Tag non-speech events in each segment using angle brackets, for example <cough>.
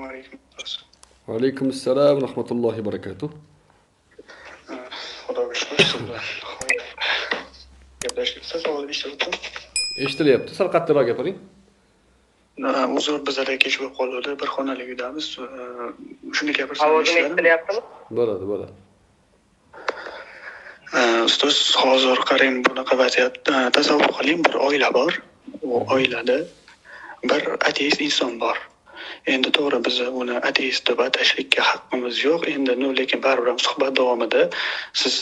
alaykum va alaykum assalom rahmatullohi va barakatuh xudoga shukur siz bilan gaplashib savol eshityaptim eshitilyapti sal qattiqroq gapiring uzr bizada kech bo'lib qoldi. Bir xonali uydamiz shuni gapirsam Ovozim eshitilyaptimi? bo'ladi bo'ladi. Ustoz hozir qarang bunaqa vaziyat. Tasavvur qiling bir oila bor. U oilada bir ateist inson bor endi to'g'ri biz uni ateist deb atashlikka haqqimiz yo'q. Endi ну lekin baribir ham suhbat davomida siz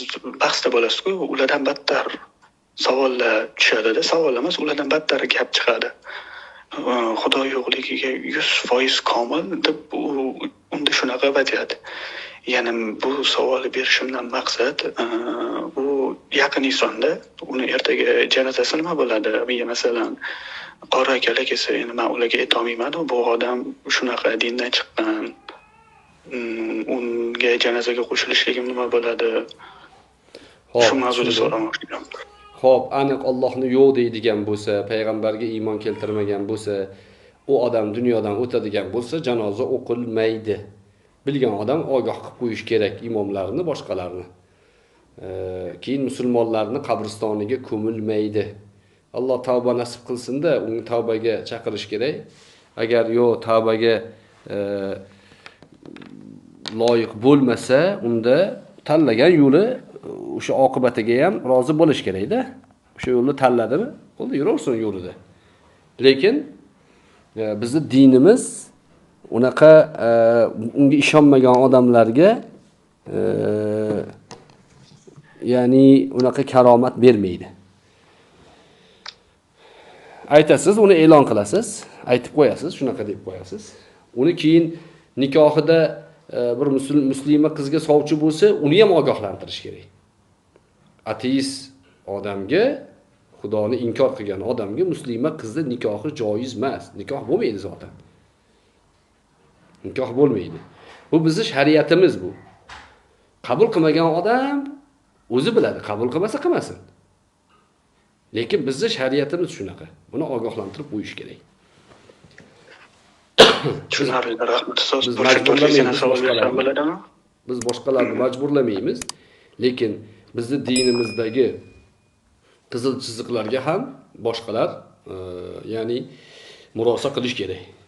bahsda bo'lasizku ulardan battar savollar tushadida savol emas ulardan battar gap chiqadi. Xudo yo'qligiga yuz foiz komil deb u unda shunaqa vaziyat. Ya'ni bu savolni berishimdan maqsad u yaqin insonda uni ertaga janozasi nima bo'ladi masalan qori akalar kelsa endi man ularga aytolmaymanu bu odam shunaqa dindan chiqqan Mm, unga janozaga qo'shilishligim nima bo'ladi Hop, shu mavzuda so'ramoqchi edim Xo'p, aniq Allohni yo'q deydigan bo'lsa, payg'ambarga iymon keltirmagan bo'lsa, u odam dunyodan o'tadigan bo'lsa, janoza o'qilmaydi. Bilgan odam ogoh qilib qo'yish kerak imomlarni, boshqalarni. Keyin musulmonlarni qabristoniga ko'milmaydi. Alloh tavba nasib qilsin-da, uni tavbaga chaqirish kerak. Agar yo tavbaga e, loyiq bo'lmasa, unda tanlagan yo'li o'sha oqibatiga ham rozi bo'lish kerakda. O'sha yo'lni tanladimi? Bo'ldi, yuraversin yo'lida. Lekin e, bizni dinimiz unaqa e, unga ishonmagan odamlarga e, ya'ni unaqa karomat bermaydi. aytasiz, uni e'lon qilasiz, aytib qo'yasiz, shunaqa deb qo'yasiz. Uni keyin nikohida e, bir muslima qizga sovchi bo'lsa, uni ham ogohlantirish kerak. Ateist odamga Xudoni inkor qilgan odamga muslima qizni nikohi joiz emas. Nikoh bo'lmaydi zotan. Nikoh bo'lmaydi. Bu bizning shariatimiz bu. Qabul qilmagan odam o'zi biladi, qabul qilmasa qilmasin. Lekin bizning shariatimiz shunaqa. Buni ogohlantirib qo'yish kerak. <coughs> tushunarli rahmat bo'ladimi Biz boshqalarni majburlamaymiz, lekin bizni dinimizdagi qizil chiziqlarga ham boshqalar, e, ya'ni murosa qilish kerak.